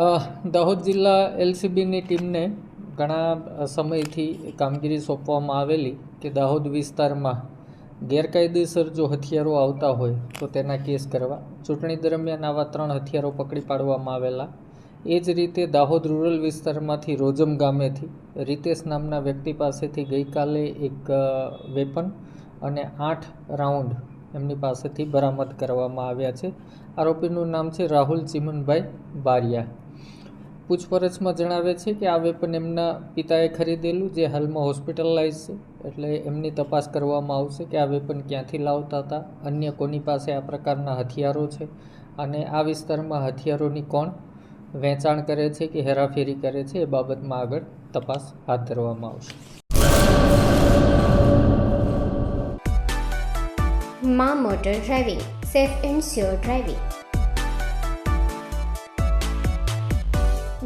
દાહોદ જિલ્લા એલસીબીની ટીમને ઘણા સમયથી કામગીરી સોંપવામાં આવેલી કે દાહોદ વિસ્તારમાં ગેરકાયદેસર જો હથિયારો આવતા હોય તો તેના કેસ કરવા. ચૂંટણી દરમિયાન આવા ત્રણ હથિયારો પકડી પાડવામાં આવેલા. એ જ રીતે દાહોદ રૂરલ વિસ્તારમાંથી રોજમ ગામેથી રીતેશ નામના વ્યક્તિ પાસેથી ગઈકાલે એક વેપન અને આઠ રાઉન્ડ એમની પાસેથી બરામદ કરવામાં આવ્યા છે. આરોપીનું નામ છે રાહુલ ચિમનભાઈ બારિયા. પૂછપરછમાં જણાવે છે કે આ વેપન એમના પિતાએ ખરીદેલું, જે હાલમાં હોસ્પિટલાઇઝ છે. એટલે એમની તપાસ કરવામાં આવશે કે આ વેપન ક્યાંથી લાવતા હતા. અન્ય કોની પાસે આ પ્રકારના હથિયારો છે અને આ વિસ્તારમાં હથિયારોની કોણ વેચાણ કરે છે કે હેરાફેરી કરે છે એ બાબતમાં આગળ તપાસ હાથ ધરવામાં આવશે. Maa motor driving, safe and sure driving.